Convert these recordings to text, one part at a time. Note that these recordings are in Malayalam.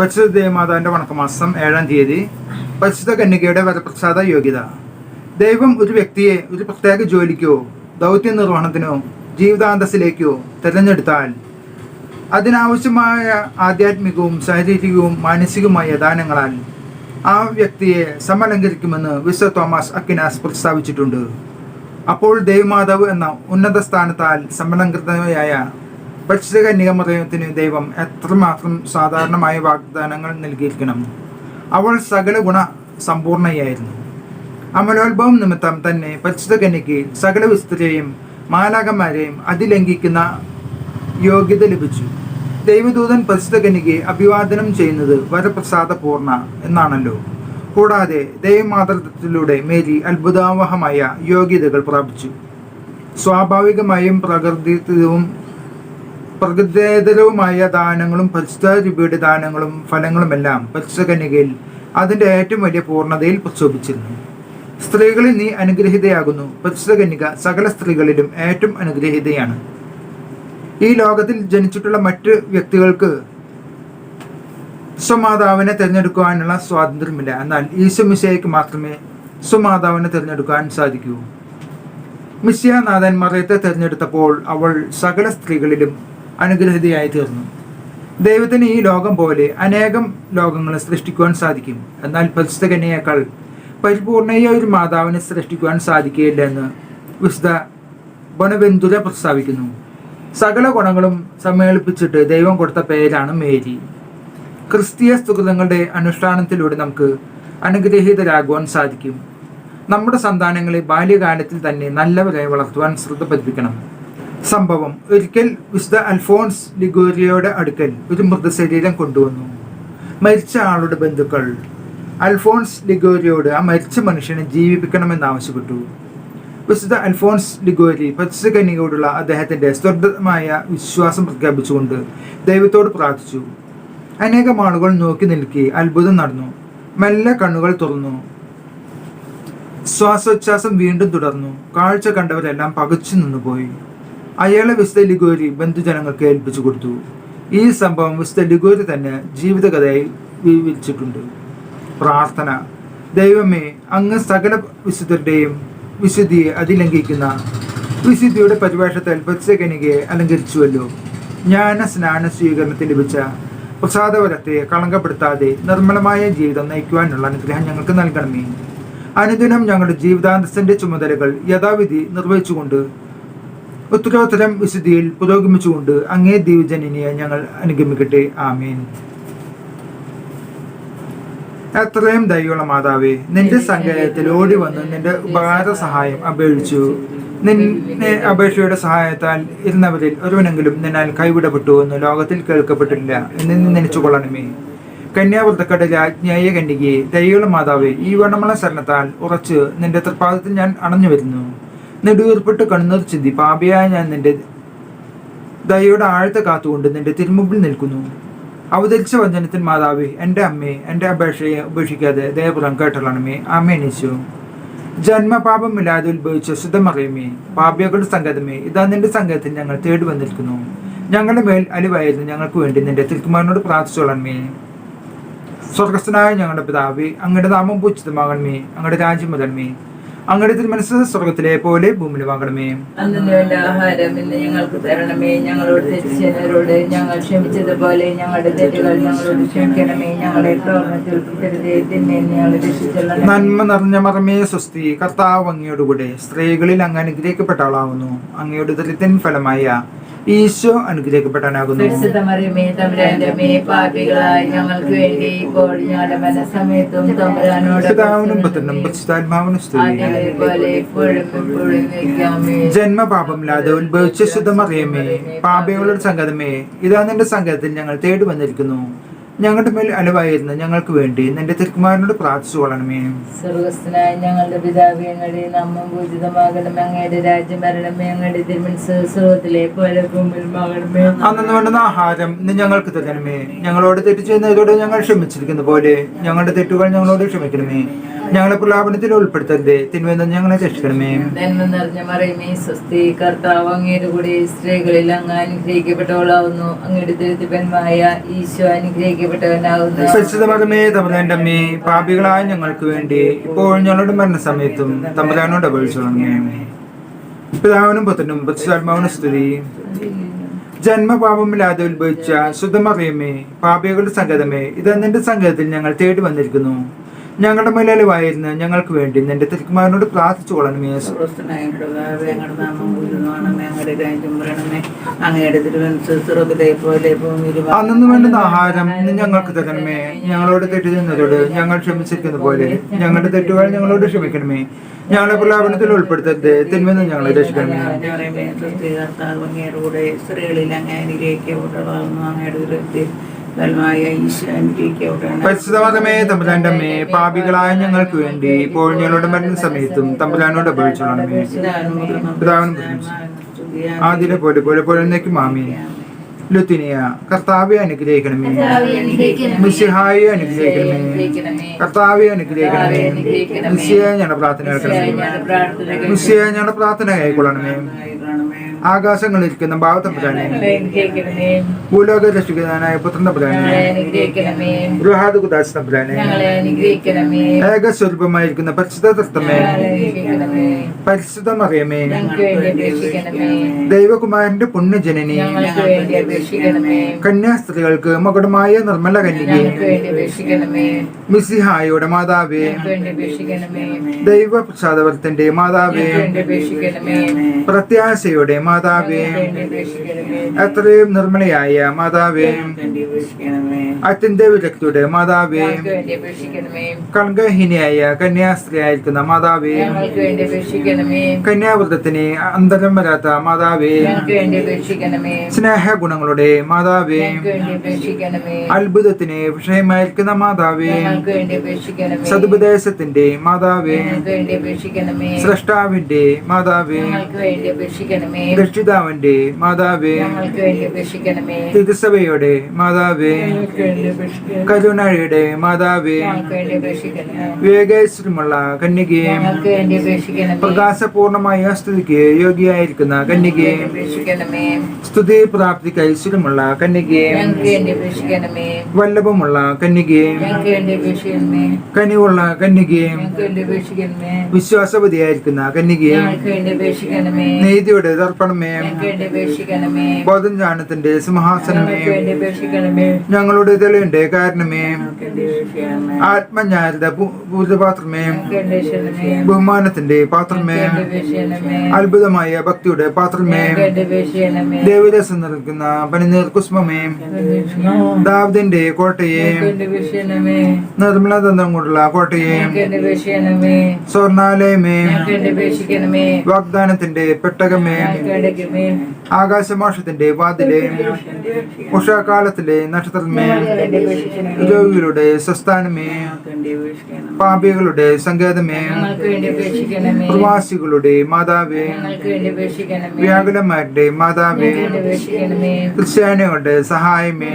പരിശുദ്ധ ദേവമാതാവിന്റെ വണക്കമാസം ഏഴാം തീയതി പരിശുദ്ധ കന്യകയുടെ വരപ്രസാദ യോഗ്യത. ദൈവം ഒരു വ്യക്തിയെ ഒരു പ്രത്യേക ജോലിക്കോ ദൗത്യ നിർവഹണത്തിനോ ജീവിതാന്തസ്സിലേക്കോ തിരഞ്ഞെടുത്താൽ അതിനാവശ്യമായ ആധ്യാത്മികവും ശാരീരികവും മാനസികവുമായ ദാനങ്ങളാൽ ആ വ്യക്തിയെ സമലങ്കരിക്കുമെന്ന് വിശ്വ തോമസ് അക്കിനാസ് പ്രസ്താവിച്ചിട്ടുണ്ട്. അപ്പോൾ ദേവമാതാവ് എന്ന ഉന്നത സ്ഥാനത്താൽ സമലങ്കൃതയായ പരിശുദ്ധ കന്യകമറിയത്തിന് ദൈവം എത്രമാത്രം സാധാരണമായ വാഗ്ദാനങ്ങൾ നൽകിയിരിക്കണം. അവൾ സകല ഗുണ സമ്പൂർണയായിരുന്നു. അമലോത്ഭവം നിമിത്തം തന്നെ പരിശുദ്ധ കന്യക്ക് സകല വിസ്തരെയും മാലാകന്മാരെയും അതിലംഘിക്കുന്ന യോഗ്യത ലഭിച്ചു. ദൈവദൂതൻ പരിശുദ്ധ കന്യക്ക് അഭിവാദനം ചെയ്യുന്നത് വരപ്രസാദപൂർണ എന്നാണല്ലോ. കൂടാതെ ദൈവമാതൃത്വത്തിലൂടെ മേരി അത്ഭുതാവഹമായ യോഗ്യതകൾ പ്രാപിച്ചു. സ്വാഭാവികമായും പ്രകൃതിവും പ്രകൃതേതരവുമായ ദാനങ്ങളും പരിശുദ്ധ രൂപയുടെ ദാനങ്ങളും ഫലങ്ങളുമെല്ലാം പരിശുദ്ധ കന്യകയിൽ അതിന്റെ ഏറ്റവും വലിയ പൂർണതയിൽ പ്രക്ഷോഭിച്ചിരുന്നു സ്ത്രീകളിൽ നീ അനുഗ്രഹീതയാകുന്നു. പരിശുദ്ധ കന്യക സകല സ്ത്രീകളിലും ഏറ്റവും അനുഗ്രഹീതയാണ്. ഈ ലോകത്തിൽ ജനിച്ചിട്ടുള്ള മറ്റ് വ്യക്തികൾക്ക് സ്വമാതാവിനെ തിരഞ്ഞെടുക്കുവാനുള്ള സ്വാതന്ത്ര്യമില്ല. എന്നാൽ ഈശോ മിശയ്ക്ക് മാത്രമേ സ്വമാതാവിനെ തിരഞ്ഞെടുക്കാൻ സാധിക്കൂ. മിശ്യ മറിയത്തെ തിരഞ്ഞെടുത്തപ്പോൾ അവൾ സകല സ്ത്രീകളിലും അനുഗ്രഹീതയായി തീർന്നു ദൈവത്തിന് ഈ ലോകം പോലെ അനേകം ലോകങ്ങളെ സൃഷ്ടിക്കുവാൻ സാധിക്കും. എന്നാൽ പരിശുദ്ധ കന്യയേക്കാൾ പരിപൂർണയ ഒരു മാതാവിനെ സൃഷ്ടിക്കുവാൻ സാധിക്കുകയില്ല എന്ന് വിശുദ്ധ ബൊനവെന്തുര പ്രസ്താവിക്കുന്നു. സകല ഗുണങ്ങളും സമ്മേളിപ്പിച്ചിട്ട് ദൈവം കൊടുത്ത പേരാണ് മേരി. ക്രിസ്തീയ സുഹൃതങ്ങളുടെ അനുഷ്ഠാനത്തിലൂടെ നമുക്ക് അനുഗ്രഹീതരാകുവാൻ സാധിക്കും. നമ്മുടെ സന്താനങ്ങളെ ബാല്യകാലത്തിൽ തന്നെ നല്ലവരായി വളർത്തുവാൻ ശ്രദ്ധ പതിപ്പിക്കണം. സംഭവം. ഒരിക്കൽ വിശുദ്ധ അൽഫോൺസ് ലിഗോരിയയുടെ അടുക്കൽ ഒരു മൃതശരീരം കൊണ്ടുവന്നു. മരിച്ച ആളുടെ ബന്ധുക്കൾ. അൽഫോൺസ് ലിഗോരിയോട് ആ മരിച്ച മനുഷ്യനെ ജീവിപ്പിക്കണമെന്ന് ആവശ്യപ്പെട്ടു. വിശുദ്ധ അൽഫോൺസ് ലിഗോരി പച്ചകനികോടുള്ള അദ്ദേഹത്തിന്റെ സ്വർദ്ധമായ വിശ്വാസം പ്രഖ്യാപിച്ചുകൊണ്ട് ദൈവത്തോട് പ്രാർത്ഥിച്ചു. അനേകം ആളുകൾ നോക്കി നിൽക്കി അത്ഭുതം നടന്നു. മെല്ലെ കണ്ണുകൾ തുറന്നു. ശ്വാസോച്ഛ്വാസം വീണ്ടും തുടർന്നു. കാഴ്ച കണ്ടവരെല്ലാം പകച്ചു നിന്നുപോയി. അയാളെ വിശുദ്ധ ലിഗോരി ബന്ധുജനങ്ങൾക്ക് ഏൽപ്പിച്ചു കൊടുത്തു. ഈ സംഭവം വിശുദ്ധ ലിഗോരി തന്നെ ജീവിതകഥയിൽ വിവരിച്ചിട്ടുണ്ട്. പ്രാർത്ഥന. ദൈവമേ അങ്ങ് സകല വിശുദ്ധരുടെയും വിശുദ്ധിയെ അതിലംഘിക്കുന്ന വിശുദ്ധിയുടെ പരിഭാഷത്തിൽ പച്ചകനികയെ അലങ്കരിച്ചുവല്ലോ. ജ്ഞാന സ്നാന സ്വീകരണത്തിന് ലഭിച്ച പ്രസാദവരത്തെ കളങ്കപ്പെടുത്താതെ നിർമ്മലമായ ജീവിതം നയിക്കുവാനുള്ള അനുഗ്രഹം ഞങ്ങൾക്ക് നൽകണമേ. അനുദിനം ഞങ്ങളുടെ ജീവിതാന്തസ്സിന്റെ ചുമതലകൾ യഥാവിധി നിർവഹിച്ചുകൊണ്ട് ഉത്തരോത്തരം വിശുദ്ധിയിൽ പുരോഗമിച്ചുകൊണ്ട് അങ്ങേ ദീവജനനിയെ ഞങ്ങൾ അനുഗമിക്കട്ടെ. ആമീൻ. എത്രയും ദയുള്ള മാതാവേ നിന്റെ സങ്കേതത്തിൽ ഓടി വന്ന് നിന്റെ ഉപകാര സഹായം അപേക്ഷിച്ചു. നിന്നെ അപേക്ഷയുടെ സഹായത്താൽ ഇരുന്നവരിൽ ഒരുവനെങ്കിലും നിന്നാൽ കൈവിടപ്പെട്ടു എന്ന് ലോകത്തിൽ കേൾക്കപ്പെട്ടില്ല എന്ന് നനച്ചു കൊള്ളണമേ കന്യാവൃത്തക്കട രാജ്ഞായ കന്യകയെ ദയുള്ള മാതാവേ ഈ വണ്ണമുള്ള ശരണത്താൽ ഉറച്ച് നിന്റെ തൃപ്പാദത്തിൽ ഞാൻ അണഞ്ഞു വരുന്നു നെടുവീർപ്പിട്ട് കണ്ണുനീർ ചിന്തി പാപിയായ ഞാൻ നിന്റെ ദയയുടെ ആഴത്തെ കാത്തുകൊണ്ട് നിന്റെ തിരുമുമ്പിൽ നിൽക്കുന്നു. അവതരിച്ച വചനത്തിൻ മാതാവ് എന്റെ അമ്മയെ എന്റെ അപേക്ഷയെ ഉപേക്ഷിക്കാതെ ദയപുറം കേട്ടളണമേ അമ്മയെ നിശു ജന്മപാപമില്ലാതെ ഉത്ഭവിച്ച ശുദ്ധമറിയമേ പാപിയകളുടെ സംഗതമേ ഇതാ നിന്റെ സംഘത്തിൽ ഞങ്ങൾ തേടി വന്നിരിക്കുന്നു ഞങ്ങളുടെ മേൽ അലിവായിരുന്നു ഞങ്ങൾക്ക് വേണ്ടി നിന്റെ തിരുക്കുമാരനോട് പ്രാർത്ഥിച്ചോളണമേ സ്വർഗസ്ഥനായ ഞങ്ങളുടെ പിതാവ് അങ്ങയുടെ നാമം പൂച്ചിതമാകണമേ അങ്ങയുടെ രാജ്യം മുതൽമേ അങ്ങയുടെ മനസ്സ് സ്വർഗത്തിലെ പോലെ ഭൂമിയിലുമാകണമേ വാങ്ങണമേ. വേണ്ട ആഹാരം ഇന്ന് ഞങ്ങൾക്ക് തരണമേ. ഞങ്ങളോട് തെറ്റിച്ചവരോട് ഞങ്ങൾ ക്ഷമിച്ചതുപോലെ ഞങ്ങളുടെ തെറ്റുകൾ ഞങ്ങളോട് ക്ഷമിക്കണമേ. ഞങ്ങളെ പ്രവർത്തനത്തിൽ നന്മ നിറഞ്ഞ മറമേ സ്വസ്തി കർത്താവ് അങ്ങയോടുകൂടെ സ്ത്രീകളിൽ അങ്ങ് അനുഗ്രഹിക്കപ്പെട്ട ആളാവുന്നു. അങ്ങയുടെ ദരിദ്രൻ ഫലമായ ഈശോ അനുഗ്രഹിക്കപ്പെട്ടാനാകുന്നു പിതാവിനും പുത്രനും പരിശുദ്ധാത്മാവിനും ഉത്ഭവിച്ച ശുദ്ധമറിയമേ പാപികളുടെ സംഗതമേ ഇതാ നിന്റെ സംഗതത്തിൽ ഞങ്ങൾ തേടി വന്നിരിക്കുന്നു. ഞങ്ങളുടെ മേൽ അലവായിരുന്ന ഞങ്ങൾക്ക് വേണ്ടി നിന്റെ തിരുക്കുമാരനോട് പ്രാർത്ഥിച്ചു കൊള്ളണമേ. സ്വർഗസ്ഥനായ ഞങ്ങളുടെ പിതാവേ ഞങ്ങളുടെ നാമം പൂജിതമാകണം അങ്ങയുടെ രാജ്യം വരണമേ. അങ്ങയുടെ തിരുമനസ് സ്വർഗത്തിലെ പോലെ ഭൂമിയിലുമാകണമേ. അന്നു വേണ്ടുന്ന ആഹാരം ഇന്ന് ഞങ്ങൾക്ക് തരണമേ. ഞങ്ങളോട് തെറ്റ് ചെയ്യുന്നതോടെ ഞങ്ങൾ ക്ഷമിച്ചിരിക്കുന്ന പോലെ ഞങ്ങളുടെ തെറ്റുകൾ ഞങ്ങളോട് ക്ഷമിക്കണമേ. ഞങ്ങളെ പ്രലാപനത്തിൽ ഉൾപ്പെടുത്തരുത്. തിന്മയെന്ന് ഞങ്ങളെ രക്ഷിക്കണമേ. നന്മ നിറഞ്ഞ മറിയമേ സ്വസ്തി കർത്താവ് അങ്ങയുടെ കൂടെ സ്ത്രീകളിൽ അങ്ങ് അനുഗ്രഹിക്കപ്പെട്ടവളാവുന്നു. അങ്ങയുടെ ദരിദ്രപന്മായ ഈശോ അനുഗ്രഹിക്കപ്പെട്ടവനാവുന്നു. പരിശുദ്ധമതമേ തമ്പുരാന്റെ അമ്മേ പാപികളായ ഞങ്ങൾക്ക് വേണ്ടി ഇപ്പോൾ ഞങ്ങളുടെ മരണസമയത്തും തമ്പുരാനോട് അപേക്ഷിച്ചോളണമേ പിതാവിനും പുത്രനും പരിശുദ്ധാത്മാവിനും സ്തുതി. ജന്മപാപമില്ലാതെ ഉത്ഭവിച്ച ശുദ്ധമറിയമേ പാപികളുടെ സംഗതമേ ഇത് നിന്റെ സംഗതത്തിൽ ഞങ്ങൾ തേടി വന്നിരിക്കുന്നു? ഞങ്ങളുടെ മേലാളിവായിരുന്ന ഞങ്ങൾക്ക് വേണ്ടി നിന്റെ തിരുക്കുമാരനോട് പ്രാർത്ഥിച്ചു കൊള്ളണമേ അന്നു വേണ്ടുന്ന ആഹാരം ഞങ്ങൾക്ക് തരണമേ. ഞങ്ങളോട് തെറ്റ് ചെയ്യുന്നതോട് ഞങ്ങൾ ക്ഷമിച്ചിരിക്കുന്ന പോലെ ഞങ്ങളുടെ തെറ്റുകൾ ഞങ്ങളോട് ക്ഷമിക്കണമേ. ഞങ്ങളെ പ്രലാപനത്തിൽ ഉൾപ്പെടുത്തരുത്. തിന്മെന്ന് ഞങ്ങളെ രക്ഷിക്കണമേ. കൂടെ സ്ത്രീകളിൽ അങ്ങ് അനുഗ്രഹിക്കപ്പെട്ടതാകുന്നു അങ്ങയുടെ അനുഗ്രഹിക്കപ്പെട്ടാണ് തമ്പുരാന്റെ അമ്മേ പാപികളായ ഞങ്ങൾക്ക് വേണ്ടി ഇപ്പോൾ ഞങ്ങളുടെ മരണ സമയത്തും തമ്പുരാനോട് പുത്രനും പോലെ പോലെ പോലെ മാമി ലുത്തിനിയ കർത്താവെ അനുഗ്രഹിക്കണമേ. കർത്താവേ, അനുഗ്രഹിക്കണമേ. കർത്താവെ അനുഗ്രഹിക്കണമേ. മിശിയെ ഞങ്ങളുടെ പ്രാർത്ഥന കേൾക്കണമേ കേൾക്കണമേ. ഞങ്ങളുടെ പ്രാർത്ഥന കൈക്കൊള്ളണമേ ആകാശങ്ങളിരിക്കുന്ന ഭാവത്തമ്പുരാനെ ഭൂലോക രക്ഷിക്കുന്നതിനായ പുത്രന്റെ ഞങ്ങളെ പുരാനെ അനുഗ്രഹിക്കണമേ. ഗൃഹാദുദാസ് തമ്പുരാനെ ഞങ്ങളെ അനുഗ്രഹിക്കണമേ. ഏകസ്വരൂപമായിരിക്കുന്ന പരിശുദ്ധ തൃത്തമേ വേണ്ടി അപേക്ഷിക്കണമേ. ദൈവകുമാരന്റെ പുണ്യജനനി. കന്യാസ്ത്രീകൾക്ക് മകുടമായ നിർമ്മല കന്യകെ. മിസിഹായുടെ മാതാവേ. ദൈവ പ്രസാദവർത്തന്റെ മാതാവേ. പ്രത്യാശയുടെ മാതാവേ അപേക്ഷിക്കണമേ അത്രയും നിർമ്മലയായ മാതാവേ. അത്യന്ത വിദഗ്ധയുടെ മാതാവേ. കൺകഹീനയായ കന്യാസ്ത്രീയായിരിക്കുന്ന മാതാവേ. കന്യാവ്രതത്തിന് അന്തരം വരാത്ത മാതാവേ. സ്നേഹ ഗുണങ്ങളുടെ മാതാവേ. അത്ഭുതത്തിന് വിഷയമായിരിക്കുന്ന മാതാവേ. സതുപദേശത്തിന്റെ മാതാവേ. സൃഷ്ടാവിന്റെ മാതാവേ. രക്ഷിതാവിന്റെ മാതാവേ തിരുസഭയുടെ മാതാവേ കരുണയുടെ മാതാവേ വിവേകേശ്വരമുള്ള കന്യകയെ പ്രകാശപൂർണമായ സ്തുതിക്ക് യോഗ്യയായിരിക്കുന്ന കന്യകയെ സ്തുതി പ്രാപ്തിക്ക് ഐശ്വര്യമുള്ള കന്യകയെ വല്ലഭമുള്ള കന്യകയെ കനിവുള്ള കന്യകയെ വിശ്വാസവതിയായിരിക്കുന്ന കന്യകയെ നീതിയുടെ ദർപ്പണമേ ഞങ്ങൾക്ക് വേണ്ടി അപേക്ഷിക്കണമേ ബോധം ജ്ഞാനത്തിന്റെ സിംഹാസനമേ ഞങ്ങളുടെ തെളിവിന്റെ കാരണമേ ആത്മജ്ഞാനത പൂജപാത്രമേ ബഹുമാനത്തിന്റെ പാത്രമേ അത്ഭുതമായ ഭക്തിയുടെ പാത്രമേ ദേവരസം നിൽക്കുന്ന പനിനീർ കുസ്മമേ ദാവതിന്റെ കോട്ടയെ നിർമ്മല തന്ത്രം കൊണ്ടുള്ള കോട്ടയെ സ്വർണാലയമേ വാഗ്ദാനത്തിന്റെ പെട്ടകമേ. ആകാശമോഷത്തിന്റെ വാതിലെ ഉഷാകാലത്തിലെ നക്ഷത്രമേ രോഗികളുടെ സ്വസ്ഥാനമേ പാപികളുടെ സങ്കേതമേ പ്രവാസികളുടെ മാതാവേ വ്യാകുലന്മാരുടെ മാതാവേ ക്രിസ്ത്യാനികളുടെ സഹായമേ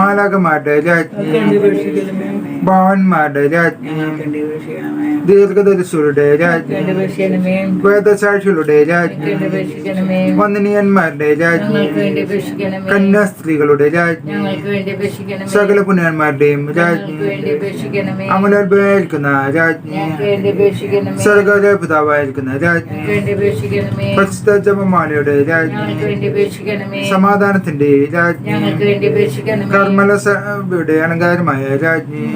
മാലാകമാരുടെ രാജ്ഞി ഭാവന്മാരുടെ രാജ്ഞി ദീർഘദർശികളുടെ രാജ്ഞി. വേദസാക്ഷികളുടെ രാജ്ഞി. വന്ദനീയന്മാരുടെ രാജ്ഞി. കന്യാസ്ത്രീകളുടെ രാജ്ഞി. സകല പുണ്യന്മാരുടെയും രാജ്ഞി. അമലോത്ഭവായിരിക്കുന്ന രാജ്ഞി. സർഗോദയ പിതാവായിരിക്കുന്ന രാജ്ഞി. പരിശുദ്ധ ജപമാലയുടെ രാജ്ഞി. സമാധാനത്തിന്റെ രാജ്ഞി. കർമ്മല സഭയുടെ അലങ്കാരമായ രാജ്ഞി.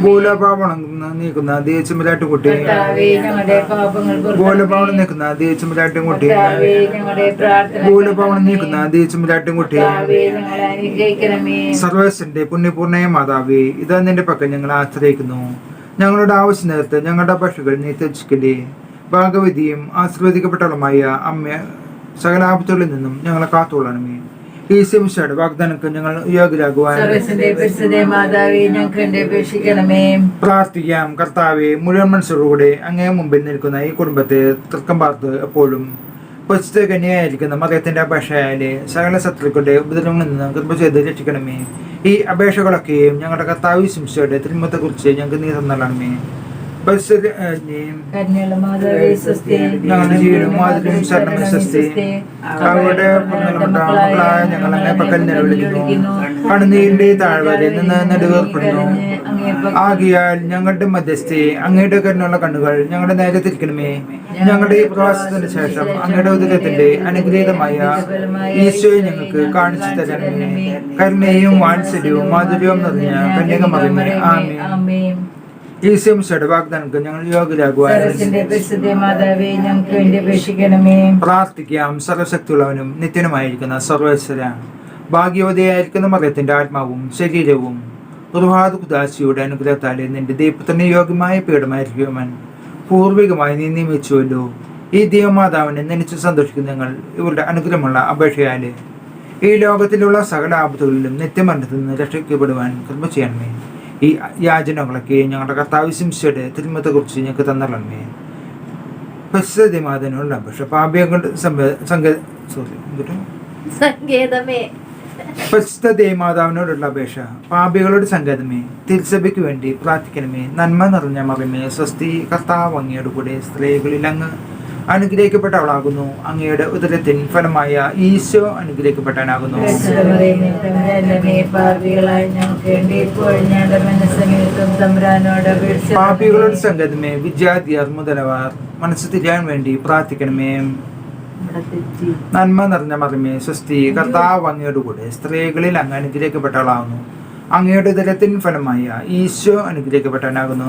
ഭൂലഭാവണം നീക്കുന്ന ദേശമിരാട്ടുകുട്ടി കുട്ടി. ഞങ്ങളുടെ പ്രാർത്ഥന ഭൂലപാവണം നീക്കുന്ന ദേശമിരാട്ടുംകുട്ടി കർത്താവേ ഞങ്ങളെ അനുഗ്രഹിക്കണമേ. സർവേശ്വരന്റെ പുണ്യപൂർണയ മാതാവേ ഇതാ നിന്റെ പക്കൽ ഞങ്ങൾ ആശ്രയിക്കുന്നു. ഞങ്ങളുടെ ആവശ്യ നേരത്ത് ഞങ്ങളുടെ പക്ഷികൾ നീ തെച്ചിക്കലേ ഭാഗവതിയും ആശീർവദിക്കപ്പെട്ടവളുമായ അമ്മ സകലാപത്തുകളിൽ നിന്നും ഞങ്ങളെ കാത്തുകൊള്ളണമേ. ഈ സെമിഷയുടെ വാഗ്ദാനക്ക് ഞങ്ങൾ യോഗ്യരാകുവാൻ പ്രാർത്ഥിക്കാം കർത്താവെ മുഴുവൻ മനസ്സോടുകൂടെ അങ്ങേ മുമ്പിൽ നിൽക്കുന്ന ഈ കുടുംബത്തെ തൃക്കം പാർത്ത് എപ്പോഴും പരിശുദ്ധ കന്യയായിരിക്കുന്ന മതത്തിന്റെ അപേക്ഷയാലെ സകല ശത്രുക്കളുടെ ഉപദ്രവങ്ങളിൽ നിന്ന് കൃപ ചെയ്ത് രക്ഷിക്കണമേ. ഈ അപേക്ഷകളൊക്കെയും ഞങ്ങളുടെ കർത്താവ് ശിംസയുടെ തിരുമത്തെ കുറിച്ച് ഞങ്ങൾക്ക് നീ തന്നണമേ അവരുടെ മക്കളായ ഞങ്ങൾ കണ്ണുനീരിന്റെ താഴ്വരയിൽ നിന്ന് നെടുവേർപ്പെടുന്നു. ആകിയാൽ ഞങ്ങളുടെ മധ്യസ്ഥയെ അങ്ങയുടെ കരുണുള്ള കണ്ണുകൾ ഞങ്ങളുടെ നേരെ തിരിക്കണമേ ഞങ്ങളുടെ ഈ പ്രവാസത്തിന് ശേഷം അങ്ങയുടെ ഉദരത്തിന്റെ അനുഗ്രഹീതമായ ഈശോയെ ഞങ്ങൾക്ക് കാണിച്ചു തരണമേ. കരുണയും വാത്സല്യവും മാധുര്യവും നിറഞ്ഞ കന്യകമറിമേ ആമേ ആമേൻ ഷഡ്വാഗ്ദാനം ഞങ്ങൾ യോഗ്യരാകുവാൻ സരസിന്റെ പരിശുദ്ധ മാതാവേ ഞങ്ങൾക്ക് വേണ്ടി അപേക്ഷിക്കണമേ. പ്രാർത്ഥിക്കാം. സർവശക്തിയുള്ളവനും നിത്യനുമായിരിക്കുന്ന സർവേശ്വര. ഭാഗ്യവതിയായിരിക്കുന്ന മറിയത്തിന്റെ ആത്മാവും ശരീരവും റുഹാദ് കുദാശിയുടെ അനുഗ്രഹത്താലെ നിന്റെ ദൈവത്തിന് യോഗ്യമായ പീഠമായിരിക്കുവാൻ പൂർവികമായി നീ നിയമിച്ചുവല്ലോ. ഈ ദൈവമാതാവിനെ നനിച്ച് സന്തോഷിക്കുന്ന ഞങ്ങൾ ഇവരുടെ അനുഗ്രഹമുള്ള അപേക്ഷയാൽ ഈ ലോകത്തിലുള്ള സകല ആപത്തുകളിലും നിത്യമരണത്തിൽ നിന്ന് രക്ഷിക്കപ്പെടുവാൻ കൃപ ചെയ്യണമേ. ഈ യാചനകളൊക്കെ ഞങ്ങളുടെ കർത്താവ് തിരുമത്തെ തിരുമത്തെക്കുറിച്ച് ഞങ്ങൾക്ക് തന്നണമേ പരിസ്ഥിതിമാതനുള്ള പക്ഷെ എന്നിട്ട് സങ്കേതമേ. പരിസ്ഥിതി മാതാവിനോടുള്ള അപേക്ഷ. പാപികളുടെ സങ്കേതമേ. തിരുസഭയ്ക്ക് വേണ്ടി പ്രാർത്ഥിക്കണമേ. നന്മ നിറഞ്ഞ മറിമേ സ്വസ്തി കർത്താവ് അങ്ങയുടെ കൂടെ സ്ത്രീകളിൽ അങ്ങ് അനുഗ്രഹിക്കപ്പെട്ടവളാകുന്നു. അങ്ങയുടെ ഉദരത്തിൻ ഫലമായ ഈശോ അനുഗ്രഹിക്കപ്പെട്ടവനാകുന്നു. പാപികളുടെ സംഗതമേ വിദ്യാർത്ഥിയർ മുതലവർ മനസ്സ് തിരിയാൻ വേണ്ടി പ്രാർത്ഥിക്കണമേ. നന്മ നിറഞ്ഞ മറിമേ സ്വസ്തി കർത്താവ് അങ്ങയോടുകൂടെ സ്ത്രീകളിൽ അങ്ങ് അനുഗ്രഹിക്കപ്പെട്ടവളാകുന്നു. അങ്ങയുടെ ദലത്തിൻ ഫലമായ ഈശോ അനുഗ്രഹിക്കപ്പെട്ടവനാകുന്നു.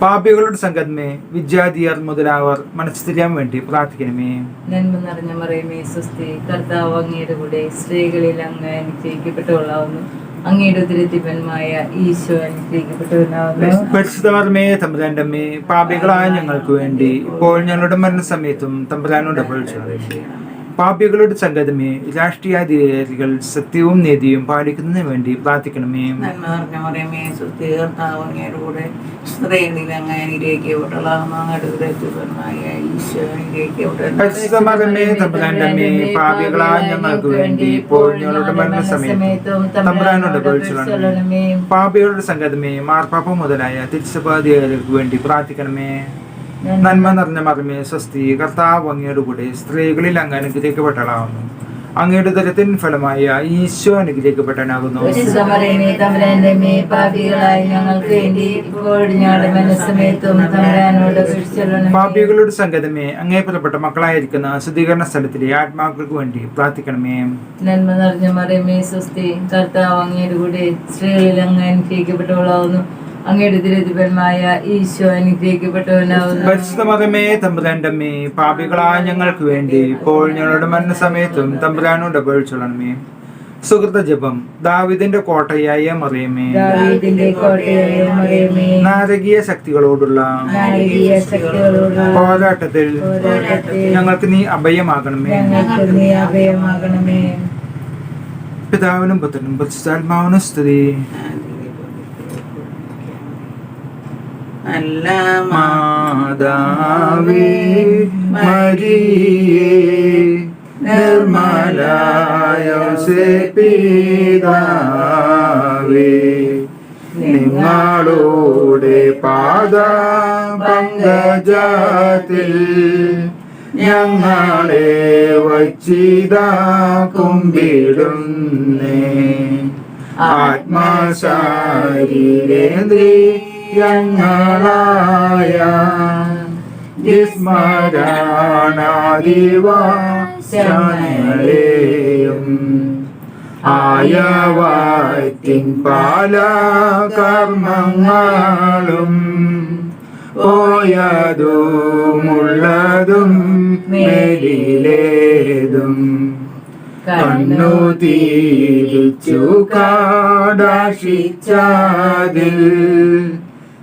പാപികളുടെ സംഘമേ വിദ്യാധിയർ മുതലാവർ മനസ്സ് തിരിയാൻ വേണ്ടി പ്രാർത്ഥിക്കണമേ. നന്മ നിറഞ്ഞ മറിയമേ സ്വസ്തി കർത്താവ് അങ്ങയുടെ കൂടെ സ്ത്രീകളിൽ അങ്ങ് അനുഗ്രഹിക്കപ്പെട്ടവളാവുന്നു. അങ്ങയുടെ അമ്മേ പാപികളായ ഞങ്ങൾക്ക് വേണ്ടി ഇപ്പോൾ ഞങ്ങളുടെ മരണസമയത്തും തമ്പുരാനോട് അപേക്ഷിച്ചു പാപികളുടെ സംഗതമേ രാഷ്ട്രീയാധികാരികൾ സത്യവും നീതിയും പാലിക്കുന്നതിന് വേണ്ടി പ്രാർത്ഥിക്കണമേ. നന്മ കൂടെ സ്ത്രീകളിൽ അങ്ങ് അനുഗ്രഹിക്കപ്പെട്ടളാകുന്ന അങ്ങയുടെ പാപികളായ ഞങ്ങൾക്ക് വേണ്ടി ഇപ്പോൾ ഞങ്ങളുടെ മരണസമയത്തും തമ്പുരാനോട് അപേക്ഷിച്ചു പാപികളുടെ സംഗതമേ മാർപ്പാപ്പ മുതലായ തിരിച്ചപാധികാരികൾക്ക് വേണ്ടി പ്രാർത്ഥിക്കണമേ. നന്മ നിറഞ്ഞ മകമേ സ്വസ്തി കർത്താവ് അങ്ങയുടെ കൂടെ സ്ത്രീകളിൽ അങ്ങ് അനുഗ്രഹിക്കപ്പെട്ടളാവുന്നു അങ്ങയുടെ ദരത്തിൻ ഫലമായ ഈശോ അനുഗ്രഹിക്കപ്പെട്ടനാകുന്നു പാപികളുടെ സംഗതമേ അങ്ങേ പുറപ്പെട്ട മക്കളായിരിക്കുന്ന ശുദ്ധീകരണ സ്ഥലത്തിലെ ആത്മാക്കൾക്ക് വേണ്ടി പ്രാർത്ഥിക്കണമേ. നന്മ നിറഞ്ഞ മറിയമേ സ്വസ്തി കർത്താവ് അങ്ങയുടെ കൂടെ സ്ത്രീകളിൽ അങ്ങ് അനുഗ്രഹിക്കപ്പെട്ടവളാവുന്നു. അങ്ങയുടെ തിരുതിപരമായ ഈശോ അനുഗ്രഹിക്കപ്പെട്ടവനാവുന്നു. തമ്പുരാന്റെ അമ്മേ പാപികളായ ഞങ്ങൾക്ക് വേണ്ടി ഇപ്പോൾ ഞങ്ങളുടെ മരണസമയത്തും തമ്പുരാനോട് അപേക്ഷിച്ചോളണമേ സുഹൃത ജപം ദാവിദിന്റെ കോട്ടയായ മറിയമേ. നാരകീയ ശക്തികളോടുള്ള പോരാട്ടത്തിൽ ഞങ്ങൾക്ക് നീ അഭയമാകണമേ. പിതാവിനും പുത്രനും പരിശുദ്ധാത്മാവിനും സ്തുതി. നല്ല മാതാവേ മരിയേ നിർമ്മലായ പിതാവേ. നിങ്ങളുടെ പാദ പങ്കജത്തിൽ ഞങ്ങളെ വച്ചിതാ കുമ്പിടുന്നേ. ആത്മാശാരീരേന്ദ്രിയങ്ങളായ വിസ്മരണാദിവാശങ്ങളെയും ആയവാറ്റിൻ പല കർമ്മങ്ങളും പോയതുമുള്ളതും മേലിലേതും കണ്ണു തീരിച്ചു കാടാശിച്ചാതിൽ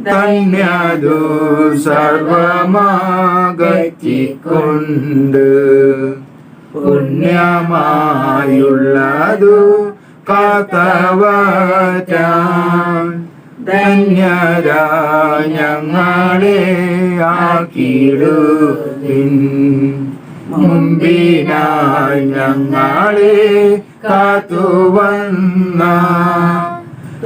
തന്യതു സർവമാകറ്റിക്കൊണ്ട് പുണ്യമായുള്ളതു കാത്തവറ്റാൻ ധന്യരാ ഞങ്ങളെ ആക്കിയിടുവിൻ. മുമ്പിനായി ഞങ്ങളെ കാത്തുവന്ന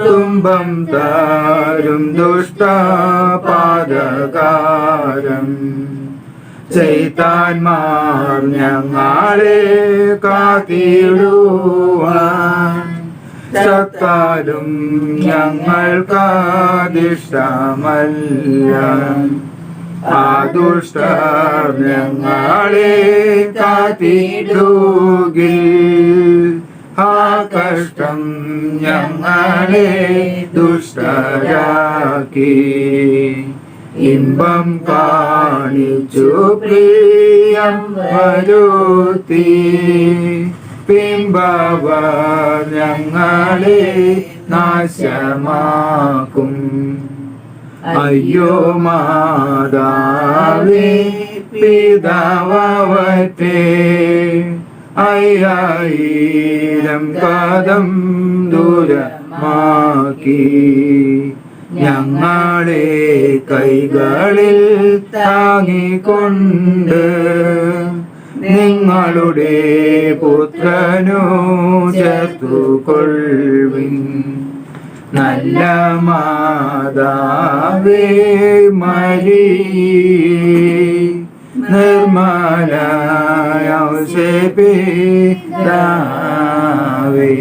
തുമ്പം താരും ദുഷ്ടപാതകാരം. ചെയ്താൻമാർ ഞങ്ങളെ കാത്തിടുവാൻ. ശക്താലും ഞങ്ങൾക്കാദിഷ്ടമല്ല. ആ ഞങ്ങളെ കാത്തിടുകിൽ. ആ ഞങ്ങളെ ദുഷ്ടരാക്കി. ഇമ്പം കാണിച്ചു പ്രിയം വരുത്തി. പിമ്പവ ഞങ്ങളെ നാശമാക്കും. അയ്യോ മാതാവേ പിതാവറ്റേ അയ്യായിരം കഥം ദൂരമാക്കി. ഞങ്ങളെ കൈകളിൽ താങ്ങിക്കൊണ്ട് നിങ്ങളുടെ പുത്രനോ ചേർത്തുകൊള്ളുവിൻ. നല്ല മാതാവേ മരി നിർമ്മല ഔസേപിതാവേ